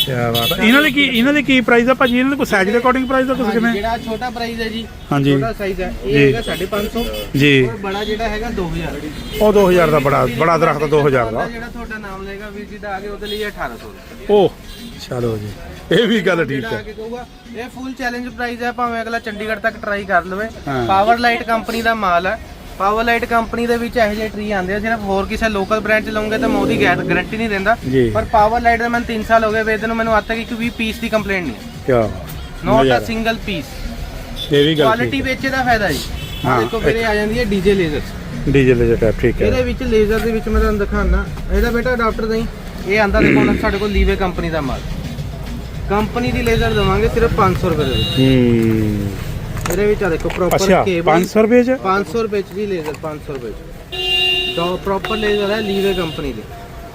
ਕੀ ਬਾਤ ਹੈ ਇਹਨਾਂ ਦੇ ਕੀ ਇਹਨਾਂ ਦੇ ਕੀ ਪ੍ਰਾਈਸ ਆ ਭਾਜੀ? ਇਹਨਾਂ ਦੇ ਕੋਈ ਸਾਈਜ਼ ਦੇ ਅਕੋਰਡਿੰਗ ਪ੍ਰਾਈਸ ਦਾ ਕੁਝ ਕਿਵੇਂ? ਜਿਹੜਾ ਛੋਟਾ ਪ੍ਰਾਈਸ ਹੈ ਜੀ ਹਾਂਜੀ। ਛੋਟਾ ਸਾਈਜ਼ ਹੈ। ਇਹ ਜੀ। ਹੈਗਾ 550 ਜੀ। ਔਰ ਬੜਾ ਜਿਹੜਾ ਹੈਗਾ 2000 ਉਹ 2000 ਦਾ ਬੜਾ ਬੜਾ ਦਰਖਤ 2000 ਦਾ ਜਿਹੜਾ ਤੁਹਾਡਾ ਨਾਮ ਲਏਗਾ ਵੀਰ ਜੀ ਦਾ ਆ ਕੇ ਉਹਦੇ ਲਈ 1800 ਰੁਪਏ ਓਹ ਚਲੋ ਜੀ। ਇਹ ਵੀ ਗੱਲ ਠੀਕ ਜਿਹੜਾ ਆ ਹੈ। ਕੇ ਕਹੂਗਾ ਇਹ ਫੁੱਲ ਚੈਲੰਜ ਪ੍ਰਾਈਸ ਹੈ ਭਾਵੇਂ ਅਗਲਾ ਚੰਡੀਗੜ੍ਹ ਤੱਕ ਟਰਾਈ ਕਰ ਲਵੇ। ਹਾਂ। ਪਾਵਰ ਲਾਈਟ ਕੰਪਨੀ ਦਾ ਮਾਲ ਹੈ। ਪਾਵਰ ਲਾਈਟ ਕੰਪਨੀ ਦੇ ਵਿੱਚ ਇਹੋ ਜਿਹੇ ਟਰੀ ਆਉਂਦੇ ਆ ਸਿਰਫ ਹੋਰ ਕਿਸੇ ਲੋਕਲ ਬ੍ਰਾਂਡ ਚ ਲਵਾਂਗੇ ਤਾਂ ਮੈਂ ਉਹਦੀ ਗਾਰੰਟੀ ਨਹੀਂ ਦਿੰਦਾ। ਜੀ। ਪਰ ਪਾਵਰ ਲਾਈਟ ਦਾ ਮੈਨੂੰ 3 ਸਾਲ ਹੋ ਗਏ ਵੇਚਦੇ ਨੂੰ ਮੈਨੂੰ ਅੱਜ ਤੱਕ ਇੱਕ ਵੀ ਪੀਸ ਦੀ ਕੰਪਲੇਂਟ ਨਹੀਂ ਹੈ। ਕੀ ਨੋਟ ਅ ਸਿੰਗਲ ਪੀਸ ਇਹ ਵੀ ਗੱਲ ਕੁਆਲਿਟੀ ਠੀਕ ਵੇਚੇ ਦਾ ਫਾਇਦਾ ਜੀ। ਹਾਂ, ਦੇਖੋ ਵੀਰੇ ਆ ਜਾਂਦੀ ਹੈ ਡੀਜੇ ਲੇਜ਼ਰ ਡੀਜ਼ਲ ਦੇ ਟਾਈਪ ਠੀਕ ਇਹਦੇ ਹੈ ਵਿੱਚ ਲੇਜ਼ਰ ਦੇ ਵਿੱਚ ਮੈਂ ਤੁਹਾਨੂੰ ਦਿਖਾਉਣਾ ਇਹਦਾ ਬੇਟਾ ਅਡਾਪਟਰ ਨਹੀਂ ਇਹ ਆਂਦਾ ਦੇਖੋ ਹੁਣ ਸਾਡੇ ਕੋਲ ਲੀਵੇ ਕੰਪਨੀ ਦਾ ਮਾਲ। ਕੰਪਨੀ ਦੀ ਲੇਜ਼ਰ ਦਵਾਂਗੇ ਸਿਰਫ 500 ਰੁਪਏ ਦੇ ਵਿੱਚ। ਹੂੰ। ਇਹਦੇ ਵਿੱਚ ਆ ਦੇਖੋ ਪ੍ਰੋਪਰ ਅੱਛਾ ਕੇਬਲ 500 ਰੁਪਏ ਚ? 500 ਰੁਪਏ ਚ ਜੀ ਲੇਜ਼ਰ 500 ਰੁਪਏ ਚ। ਦੋ ਪ੍ਰੋਪਰ ਲੇਜ਼ਰ ਹੈ ਲੀਵੇ ਕੰਪਨੀ ਦੀ।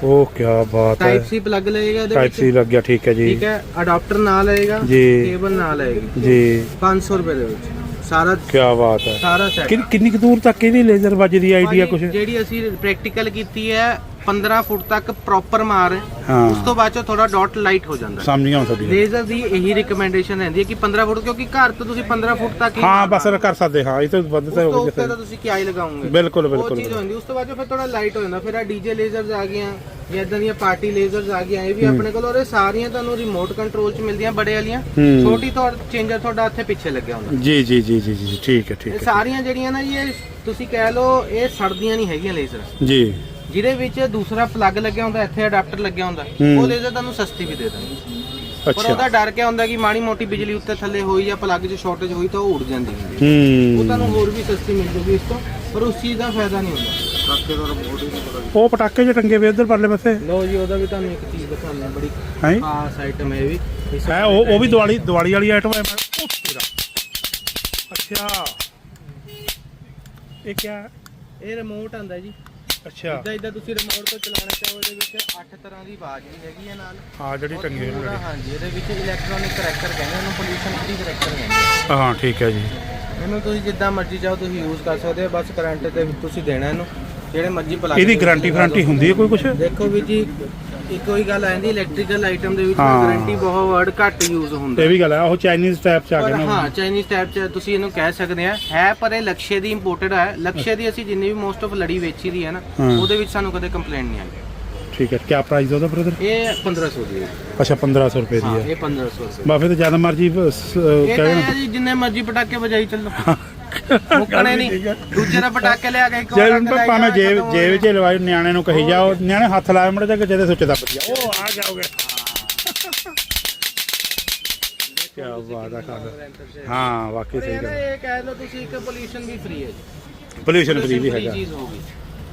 ਉਹ ਕੀ ਬਾਤ ਹੈ। ਟਾਈਪ ਸੀ ਪਲੱਗ ਲਏਗਾ ਇਹਦੇ ਟਾਈਪ ਸੀ ਵਿੱਚ। ਲੱਗ ਗਿਆ ਠੀਕ ਹੈ ਜੀ। ਠੀਕ ਹੈ ਅਡਾਪਟਰ ਨਾਲ ਆਏਗਾ ਜੀ। ਕੇਬਲ ਨਾਲ ਆਏਗੀ। ਜੀ। 500 ਰੁਪਏ ਦੇ ਵਿੱਚ। ਸਾਰਾ ਕੀ ਬਾਤ ਹੈ। ਸਾਰਾ ਸੈਟ ਕਿੰਨੀ ਕਿੰਨੀ ਕੁ ਦੂਰ ਤੱਕ ਇਹਦੀ ਲੇਜ਼ਰ ਵੱਜਦੀ ਆਈਡੀਆ ਕੁਝ ਜਿਹੜੀ ਅਸੀਂ ਪ੍ਰੈਕਟੀਕਲ ਕੀਤੀ ਹੈ 15 ਫੁੱਟ ਤੱਕ ਪ੍ਰੋਪਰ ਮਾਰ ਹੈ। ਉਸ ਤੋਂ ਬਾਅਦ ਚ ਥੋੜਾ ਡਾਟ ਲਾਈਟ ਹੋ ਜਾਂਦਾ। ਸਮਝ ਗਿਆ ਤੁਹਾਡੀ ਲੇਜ਼ਰ ਦੀ ਇਹੀ ਰਿਕਮੈਂਡੇਸ਼ਨ ਰਹਿੰਦੀ ਹੈ ਕਿ 15 ਫੁੱਟ ਕਿਉਂਕਿ ਘਰ ਤੋਂ ਤੁਸੀਂ 15 ਫੁੱਟ ਤੱਕ ਹੀ। ਬਸ ਕਰ ਸਕਦੇ ਹਾਂ ਇਹ ਤਾਂ ਵੱਧ ਉਸ ਤਾਂ ਤੋਂ ਹੋ ਉੱਤੇ ਗਿਆ ਤਾਂ ਤੁਸੀਂ ਕਿਆ ਹੀ ਲਗਾਉਂਗੇ ਬਿਲਕੁਲ ਉਹ ਬਿਲਕੁਲ ਚੀਜ਼ ਹੁੰਦੀ ਉਸ ਤੋਂ ਬਾਅਦ 'ਚੋਂ ਫਿਰ ਥੋੜਾ ਲਾਈਟ ਹੋ ਜਾਂਦਾ। ਫਿਰ ਆ ਡੀਜੇ ਲੇਜ਼ਰਸ ਆ ਗਈਆਂ ਜਾਂ ਇਦਾਂ ਦੀਆਂ ਪਾਰਟੀ ਲੇਜ਼ਰਸ ਆ ਗਈਆਂ ਇਹ ਵੀ ਆਪਣੇ ਕੋਲ ਔਰ ਇਹ ਸਾਰੀਆਂ ਤੁਹਾਨੂੰ ਰਿਮੋਟ ਕੰਟਰੋਲ 'ਚ ਮਿਲਦੀਆਂ ਬੜੇ ਵਾਲੀਆਂ। ਹੂੰ। ਛੋਟੀ ਤੋਂ ਚੇਂਜਰ ਤੁਹਾਡਾ ਇੱਥੇ ਪਿੱਛੇ ਲੱਗਿਆ ਹੁੰਦਾ। ਜੀ ਜੀ ਜੀ ਜੀ ਜੀ ਠੀਕ ਹੈ ਠੀਕ ਇਹ ਹੈ। ਸਾਰੀਆਂ ਜਿਹੜੀਆਂ ਨਾ ਜੀ ਇਹ ਤੁਸੀਂ ਕਹਿ ਲਓ ਇਹ ਸੜਦੀਆਂ ਨਹੀਂ ਹੈਗੀਆਂ ਲੇਜ਼ਰ ਜੀ। ਜਿਹਦੇ ਵਿੱਚ ਦੂਸਰਾ ਪਲੱਗ ਲੱਗਿਆ ਹੁੰਦਾ ਇੱਥੇ ਅਡਾਪਟਰ ਲੱਗਿਆ ਹੁੰਦਾ। ਉਹ ਲੇਜ਼ਰ ਤੁਹਾਨੂੰ ਸਸਤੀ ਵੀ ਦੇ ਦਾਂਗੇ। ਪਰ ਉਹਦਾ ਡਰ ਕਿਆ ਹੁੰਦਾ ਕਿ ਮਾੜੀ ਮੋਟੀ ਬਿਜਲੀ ਉੱਤੇ ਥੱਲੇ ਹੋਈ ਜਾਂ ਪਲੱਗ 'ਚ ਸ਼ਾਰਟੇਜ ਹੋਈ ਤਾਂ ਉਹ ਉੜ ਜਾਂਦੀ ਹੈ। ਉਹ ਹੂੰ ਤੁਹਾਨੂੰ ਹੋਰ ਵੀ ਸਸਤੀ ਮਿਲ ਜੂਗੀ ਇਸ ਤੋਂ ਪਰ ਉਸ ਚੀਜ਼ ਦਾ ਫਾਇਦਾ ਨਹੀਂ ਹੁੰਦਾ। ਕਾਕੇ ਦਾ ਰਿਮੋਟ ਹੀ ਨਹੀਂ ਉਹ ਪਟਾਕੇ ਜੇ ਟੰਗੇ ਵੇ ਉਧਰ ਪਰਲੇ ਪਾਸੇ। ਲੋ ਜੀ ਉਹਦਾ ਵੀ ਤੁਹਾਨੂੰ ਇੱਕ ਚੀਜ਼ ਦਿਖਾਉਂਦੇ ਬੜੀ ਹੈ? ਖਾਸ ਆਈਟਮ ਹੈ ਇਹ ਵੀ। ਇਸ ਹੈ ਉਹ ਉਹ ਵੀ ਦਿਵਾਲੀ ਦਿਵਾਲੀ ਵਾਲੀ ਆਈਟਮ ਹੈ ਮੈਂ ਉਹ ਤੇਰਾ ਅੱਛਾ। ਇਹ ਕਿਆ? ਇਹ ਰਿਮੋਟ ਆਂਦਾ ਜੀ। ਅੱਛਾ। ਇਦਾਂ ਇਦਾਂ ਤੁਸੀਂ ਰਿਮੋਟ ਤੋਂ ਚਲਾਉਣਾ ਚਾਹੋ ਇਹਦੇ ਵਿੱਚ 8 ਤਰ੍ਹਾਂ ਦੀ ਆਵਾਜ਼ ਵੀ ਹੈਗੀ ਹੈ ਨਾਲ। ਹਾਂ ਜਿਹੜੀ ਔਰ ਟੰਗੀ ਹੋਈ ਹਾਂਜੀ ਇਹਦੇ ਵਿੱਚ ਇਲੈਕਟ੍ਰੋਨਿਕ ਕਰੈਕਟਰ ਕਹਿੰਦੇ ਉਹਨੂੰ ਪੋਲੂਸ਼ਨ ਫ੍ਰੀ ਕਰੈਕਟਰ ਕਹਿੰਦੇ ਆ। ਹਾਂ ਠੀਕ ਹੈ ਜੀ। ਇਹਨੂੰ ਤੁਸੀਂ ਜਿੱਦਾਂ ਮਰਜ਼ੀ ਚਾਹੋ ਤੁਸੀਂ ਯੂਜ਼ ਕਰ ਸਕਦੇ ਹੋ ਬਸ ਕਰੰਟ ਤੇ ਤੁਸੀਂ ਦੇਣਾ ਇਹਨੂੰ। ਜਿਹੜੇ ਮਰਜ਼ੀ ਪਲੱਗ ਇਹਦੀ ਗਾਰੰਟੀ ਫਾਰੰਟੀ ਹੁੰਦੀ ਹੈ ਕੋਈ ਕੁਛ? ਦੇਖੋ ਵੀ ਜੀ ਇੱਕੋ ਹੀ ਗੱਲ ਆਂਦੀ ਇਲੈਕਟ੍ਰੀਕਲ ਆਈਟਮ ਦੇ ਵਿੱਚ ਹਾਂ। ਗਾਰੰਟੀ ਬਹੁਤ ਵਰਡ ਘੱਟ ਯੂਜ਼ ਹੁੰਦਾ। ਇਹ ਵੀ ਗੱਲ ਹੈ ਉਹ ਚਾਈਨੀਜ਼ ਟਾਈਪ ਚ ਆ ਪਰ ਗਿਆ ਨਾ ਹਾਂ ਚਾਈਨੀਜ਼ ਟਾਈਪ ਚ ਤੁਸੀਂ ਇਹਨੂੰ ਕਹਿ ਸਕਦੇ ਆ। ਹੈ ਪਰ ਇਹ ਲਕਸ਼ੇ ਦੀ ਇੰਪੋਰਟਡ ਹੈ ਲਕਸ਼ੇ ਦੀ ਅਸੀਂ ਜਿੰਨੀ ਵੀ ਮੋਸਟ ਆਫ ਲੜੀ ਵੇਚੀ ਦੀ ਹੈ ਨਾ ਹਾਂ। ਉਹਦੇ ਵਿੱਚ ਸਾਨੂੰ ਕਦੇ ਕੰਪਲੇਂਟ ਨਹੀਂ ਆਈ। ਠੀਕ ਹੈ ਕੀ ਪ੍ਰਾਈਸ ਉਹਦਾ ਬ੍ਰਦਰ ਇਹ 1500 ਦੀ ਹੈ ਅੱਛਾ 1500 ਰੁਪਏ ਦੀ ਹਾਂ ਹੈ ਇਹ 1500 ਰੁਪਏ ਬਾ ਫਿਰ ਤਾਂ ਜ਼ਿਆਦਾ ਮਰਜ਼ੀ ਇਹ ਤਾਂ ਕਹਿ ਹੈ ਜੀ ਜਿੰਨੇ ਮਰਜ਼ੀ ਪਟਾਕੇ ਵਜਾਈ ਚੱਲੋ। ਮੁੱਕਣੇ ਨਹੀਂ। ਦੂਜੇ ਦਾ ਪਟਾਕੇ ਲਿਆ ਕੇ ਇੱਕ ਭਾਵੇਂ ਜਾਓ, ਜੇਬ ਜੇਬ। ਚ ਨਿਆਣੇ ਨੂੰ ਕਹੀ ਜਾਓ। ਨਿਆਣੇ ਹੱਥ ਲਾਏ ਮੜੇ ਜਾ ਕੇ ਜਿਹਦੇ ਸੁੱਚ ਦੱਬ ਗਿਆ। ਉਹ ਆ ਜਾਓਗੇ। ਕੀ ਬਾਤ ਆ ਕਰ ਹਾਂ ਵਾਕਈ ਪਰ ਸਹੀ ਇਹ ਨਾ ਗੱਲ ਇਹ ਕਹਿ ਲਓ ਤੁਸੀਂ ਇੱਕ ਪੋਲੂਸ਼ਨ ਵੀ ਫ੍ਰੀ ਹੈ ਜੀ। ਪੋਲੂਸ਼ਨ ਫ੍ਰੀ ਵੀ ਚੀਜ਼ ਹੋਗੀ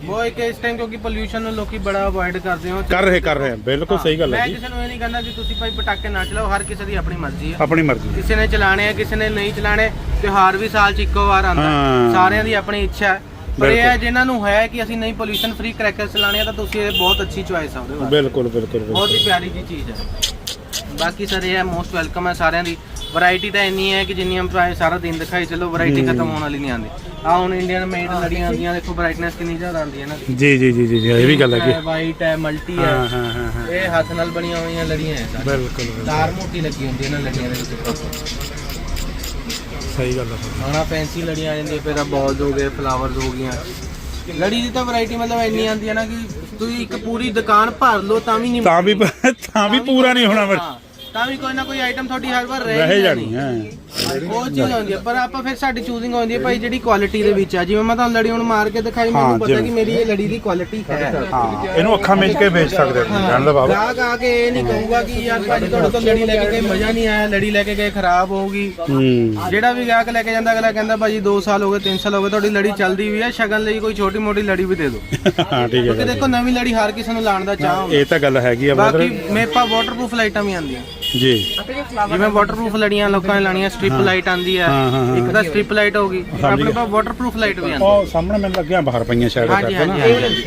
ਉਹ ਇੱਕ ਇਸ ਟਾਈਮ ਕਿਉਂਕਿ ਪੋਲਿਊਸ਼ਨ ਨੂੰ ਲੋਕੀ ਬੜਾ ਅਵੋਇਡ ਕਰਦੇ ਹੋ ਕਰ ਰਹੇ ਕਰ ਰਹੇ ਬਿਲਕੁਲ ਸਹੀ ਗੱਲ ਹੈ ਮੈਂ ਜੀ। ਕਿਸੇ ਨੂੰ ਇਹ ਨਹੀਂ ਕਹਿੰਦਾ ਕਿ ਤੁਸੀਂ ਭਾਈ ਪਟਾਕੇ ਨਾ ਚਲਾਓ ਹਰ ਕਿਸੇ ਦੀ ਆਪਣੀ ਮਰਜ਼ੀ ਹੈ ਆਪਣੀ ਮਰਜ਼ੀ ਕਿਸੇ ਨੇ ਚਲਾਣੇ ਆ ਕਿਸੇ ਨੇ ਨਹੀਂ ਚਲਾਣੇ ਤਿਉਹਾਰ ਵੀ ਸਾਲ ਚ ਇੱਕੋ ਵਾਰ ਆਉਂਦਾ। ਹਾਂ। ਸਾਰਿਆਂ ਦੀ ਆਪਣੀ ਇੱਛਾ ਹੈ। ਪਰ ਇਹ ਹੈ ਬਿਲਕੁਲ। ਜਿਨ੍ਹਾਂ ਨੂੰ ਹੈ ਕਿ ਅਸੀਂ ਨਹੀਂ ਪੋਲਿਊਸ਼ਨ ਫ੍ਰੀ ਕ੍ਰੈਕਰ ਚਲਾਣੇ ਆ ਤਾਂ ਤੁਸੀਂ ਇਹ ਬਹੁਤ ਅੱਛੀ ਚੁਆਇਸ ਆ ਉਹਦੇ ਵਾਸਤੇ। ਬਿਲਕੁਲ ਬਿਲਕੁਲ ਬਹੁਤ ਬਿਲਕੁਲ ਹੀ ਪਿਆਰੀ ਜੀ ਚੀਜ਼ ਹੈ। ਬਾਕੀ ਸਰ ਇਹ ਹੈ ਮੋਸਟ ਵੈਲਕਮ ਹੈ ਸਾਰਿਆਂ ਦੀ। ਵੈਰਾਈਟੀ ਤਾਂ ਇੰਨੀ ਹੈ ਕਿ ਜਿੰਨੀ ਹਮ ਚਾਹੇ ਸਾਰਾ ਦਿਨ ਦਿਖਾਈ ਚਲੋ ਵੈਰਾਈਟੀ ਖਤਮ ਹੋਣ ਵਾਲੀ ਨਹੀਂ ਆਉਂਦੀ। ਆ ਹੁਣ ਇੰਡੀਅਨ ਮੇਡ ਲੜੀਆਂ ਆਉਂਦੀਆਂ ਦੇਖੋ ਬ੍ਰਾਈਟਨੈਸ ਕਿੰਨੀ ਜ਼ਿਆਦਾ ਆਉਂਦੀ ਹੈ ਨਾ ਜੀ। ਜੀ ਜੀ ਜੀ ਜੀ, ਇਹ ਵੀ ਗੱਲ ਹੈਗੀ। ਵਾਈਟ ਹੈ ਮਲਟੀ ਹੈ। ਹਾਂ ਹਾਂ ਹਾਂ ਹਾਂ। ਇਹ ਹੱਥ ਨਾਲ ਬਣੀਆਂ ਹੋਈਆਂ ਲੜੀਆਂ ਹੈ। ਸਾਰੀਆਂ। ਬਿਲਕੁਲ ਬਿਲਕੁਲ। ਤਾਰ ਮੋਟੀ ਲੱਗੀ ਹੁੰਦੀ ਹੈ ਨਾ ਲੜੀਆਂ ਦੇ ਵਿੱਚ ਸਹੀ ਗੱਲ ਹੈ। ਹਣਾ ਫੈਂਸੀ ਲੜੀਆਂ ਆ ਜਾਂਦੀਆਂ ਫਿਰ ਆ ਬਾਲਸ ਹੋ ਗਏ ਫਲਾਵਰਸ ਹੋ ਗਈਆਂ। ਲੜੀ ਦੀ ਤਾਂ ਵੈਰਾਈਟੀ ਮਤਲਬ ਇੰਨੀ ਆਉਂਦੀ ਹੈ ਨਾ ਕਿ ਤੁਸੀਂ ਇੱਕ ਪੂਰੀ ਦੁਕਾਨ ਭਰ ਲਓ ਤਾਂ ਵੀ ਨਹੀਂ ਤਾਂ ਵੀ ਤਾਂ ਵੀ ਪੂਰਾ ਨਹੀਂ ਹੋਣਾ ਹਾਂ, ਤਾਂ ਵੀ ਕੋਈ ਨਾ ਕੋਈ ਆਈਟਮ ਤੁਹਾਡੀ ਹਰ ਵਾਰ ਰਹਿ ਜਾਣੀ ਹੈ। ਉਹ ਚੀਜ਼ ਹੁੰਦੀ ਹੈ ਪਰ ਆਪਾਂ ਫਿਰ ਸਾਡੀ ਚੂਜ਼ਿੰਗ ਹੁੰਦੀ ਹੈ ਭਾਈ ਜਿਹੜੀ ਕੁਆਲਿਟੀ ਦੇ ਵਿੱਚ ਆ। ਜਿਵੇਂ ਮੈਂ ਤੁਹਾਨੂੰ ਲੜੀ ਹੁਣ ਮਾਰ ਕੇ ਦਿਖਾਈ ਮੈਨੂੰ ਪਤਾ ਕਿ ਮੇਰੀ ਇਹ ਲੜੀ ਦੀ ਕੁਆਲਿਟੀ ਹੈ। ਹਾਂ। ਇਹਨੂੰ ਅੱਖਾਂ ਮੀਚ ਕੇ ਵੇਚ ਸਕਦੇ ਹੋ ਜਾਣ ਦਾ ਬਾਬਾ। ਗਾਹਕ ਆ ਕੇ ਇਹ ਨਹੀਂ ਕਹੂਗਾ ਕਿ ਯਾਰ ਭਾਜੀ ਤੁਹਾਡੇ ਤੋਂ ਲੜੀ ਲੈ ਕੇ ਗਏ ਮਜ਼ਾ ਨਹੀਂ ਆਇਆ ਲੜੀ ਲੈ ਕੇ ਗਏ ਖਰਾਬ ਹੋਊਗੀ। ਹੂੰ। ਜਿਹੜਾ ਵੀ ਗਾਹਕ ਲੈ ਕੇ ਜਾਂਦਾ ਅਗਲਾ ਕਹਿੰਦਾ ਭਾਜੀ 2 ਸਾਲ ਹੋ ਗਏ 3 ਸਾਲ ਹੋ ਗਏ ਤੁਹਾਡੀ ਲੜੀ ਚੱਲਦੀ ਵੀ ਹੈ ਸ਼ਗਨ ਲਈ ਕੋਈ ਛੋਟੀ ਮੋਟੀ ਲੜੀ ਵੀ ਦੇ ਦਿਓ। ਹਾਂ ਠੀਕ ਕਿਉਂਕਿ ਹੈ। ਦੇਖੋ ਨਵੀਂ ਲੜੀ ਹਰ ਕਿਸੇ ਨੂੰ ਲਾਣ ਦਾ ਚਾਹ ਹੁੰਦਾ ਇਹ ਤਾਂ ਗੱਲ ਹੈਗੀ ਆ ਬਾਕੀ ਮੇਪਾ ਵਾਟਰਪ੍ਰੂਫ ਲਾਈਟਾਂ ਵੀ ਆਉਂਦੀਆਂ। ਜੀ। ਜਿਵੇਂ ਵਾਟਰਪ੍ਰੂਫ ਲੜੀਆਂ ਲੋਕਾਂ ਨੇ ਲਾਣੀਆਂ ਸਟ੍ਰਿਪ ਲਾਈਟ ਆਂਦੀ ਹੈ ਹਾਂ, ਹਾਂ, ਹਾਂ। ਇੱਕ ਤਾਂ ਸਟ੍ਰਿਪ ਲਾਈਟ ਹੋਗੀ ਆਪਣੇ ਪਾਸ ਵਾਟਰਪ੍ਰੂਫ ਲਾਈਟ ਵੀ ਆਂਦੀ ਉਹ ਸਾਹਮਣੇ ਮੈਨੂੰ ਲੱਗਿਆ ਬਾਹਰ ਪਈਆਂ ਸ਼ਾਇਦ ਕਰਕੇ ਨਾ।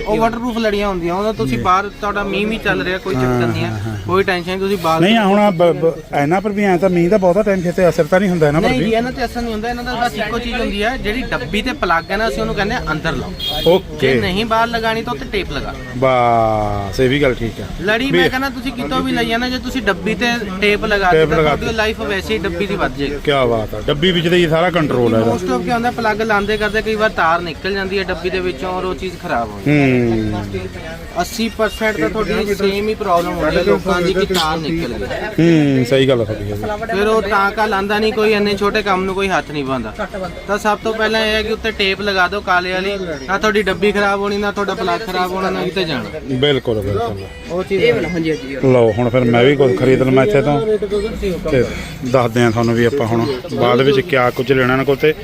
ਉਹ ਵਾਟਰਪ੍ਰੂਫ ਲੜੀਆਂ ਹੁੰਦੀਆਂ ਉਹਦਾ ਤੁਸੀਂ ਬਾਹਰ ਤੁਹਾਡਾ ਮੀਂਹ ਵੀ ਚੱਲ ਰਿਹਾ ਕੋਈ ਚੱਕਰ ਨਹੀਂ ਹੈ ਕੋਈ ਟੈਨਸ਼ਨ ਨਹੀਂ ਤੁਸੀਂ ਬਾਹਰ ਨਹੀਂ ਹੁਣ ਬ- ਬ- ਇਹਨਾਂ ਪਰ ਵੀ ਐ ਤਾਂ ਮੀਂਹ ਦਾ ਬਹੁਤਾ ਟਾਈਮ ਖੇਤੇ ਅਸਰ ਤਾਂ ਨਹੀਂ ਹੁੰਦਾ ਇਹਨਾਂ ਪਰ ਨਹੀਂ ਵੀ। ਇਹਨਾਂ ਤੇ ਅਸਰ ਨਹੀਂ ਹੁੰਦਾ ਇਹਨਾਂ ਦਾ ਬਸ ਇੱਕੋ ਚੀਜ਼ ਹੁੰਦੀ ਹੈ ਜਿਹੜੀ ਡੱਬੀ ਤੇ ਪਲੱਗ ਹੈ ਨਾ ਅਸੀਂ ਉਹਨੂੰ ਕਹਿੰਦੇ ਆ ਅੰਦਰ ਲਾਓ। ਜੇ ਓਕੇ ਨਹੀਂ ਬਾਹਰ ਲਗਾਣੀ ਤਾਂ ਉੱਤੇ ਟੇਪ ਲਗਾ। ਬਸ ਇਹ ਵੀ ਗੱਲ ਠੀਕ ਹੈ ਲੜੀ ਮੈਂ ਕਹਿੰਦਾ ਤੁਸੀਂ ਕਿਤੋਂ ਵੀ ਲਈ ਜਾਣਾ ਜੇ ਤੁਸੀਂ ਡੱਬੀ ਤੇ ਟੇਪ ਲਗਾ ਟੇਪ ਦਿੱਤਾ ਲਗਾ ਤੁਹਾਡੀ ਲਾਈਫ ਵੈਸੇ ਹੀ ਡੱਬੀ ਦੀ ਵੱਧ ਜਾਏਗੀ ਕੀ ਬਾਤ ਹੈ ਡੱਬੀ ਵਿੱਚ ਤੇ ਹੀ ਸਾਰਾ ਕੰਟਰੋਲ ਹੈ ਇਹਦਾ। ਮੋਸਟ ਆਫ ਕੀ ਹੁੰਦਾ ਪਲੱਗ ਲਾਉਂਦੇ ਕਰਦੇ ਕਈ ਵਾਰ ਤਾਰ ਨਿਕਲ ਜਾਂਦੀ ਹੈ ਡੱਬੀ ਦੇ ਵਿੱਚੋਂ ਔਰ ਉਹ ਚੀਜ਼ ਖਰਾਬ ਹੋ ਜਾਂਦੀ ਹੂੰ। ਹੈ 80% ਤਾਂ ਤੁਹਾਡੀ ਸੇਮ ਹੀ ਪ੍ਰੋਬਲਮ ਹੁੰਦੀ ਹੈ ਲੋਕਾਂ ਦੀ ਕਿ ਤਾਰ ਨਿਕਲ ਗਈ ਹੂੰ ਸਹੀ ਗੱਲ ਹੈ ਤੁਹਾਡੀ ਇਹ ਵੀ। ਫਿਰ ਉਹ ਤਾਂ ਕਾ ਲਾਂਦਾ ਨਹੀਂ ਕੋਈ ਇੰਨੇ ਛੋਟੇ ਕੰਮ ਨੂੰ ਕੋਈ ਹੱਥ ਨਹੀਂ ਪਾਉਂਦਾ ਤਾਂ ਸਭ ਤੋਂ ਪਹਿਲਾਂ ਇਹ ਹੈ ਕਿ ਉੱਤੇ ਟੇਪ ਲਗਾ ਦਿਓ ਕਾਲੇ ਵਾਲੀ ਨਾ ਤੁਹਾਡੀ ਡੱਬੀ ਖਰਾਬ ਹੋਣੀ ਨਾ ਤੁਹਾਡਾ ਪਲੱਗ ਖਰਾਬ ਹੋਣਾ ਨਾ ਕਿਤੇ ਜਾਣਾ। ਬਿਲਕੁਲ ਬਿਲਕੁਲ। ਉਹ ਚੀਜ਼ ਹਾਂਜੀ ਹਾਂਜੀ ਲਓ ਹੁਣ ਫਿਰ ਮੈਂ ਵੀ ਕੁਝ ਖਰੀਦ ਲਵਾਂ ਇੱਥੇ ਤੋਂ ਤੇ ਦੱਸਦੇ ਆ ਤੁਹਾਨੂੰ ਵੀ ਆਪਾਂ ਹੁਣ ਬਾਅਦ ਵਿੱਚ ਕਿਆ ਕੁਝ ਲੈਣਾ ਇਹਨਾਂ ਕੋਲ ਤੇ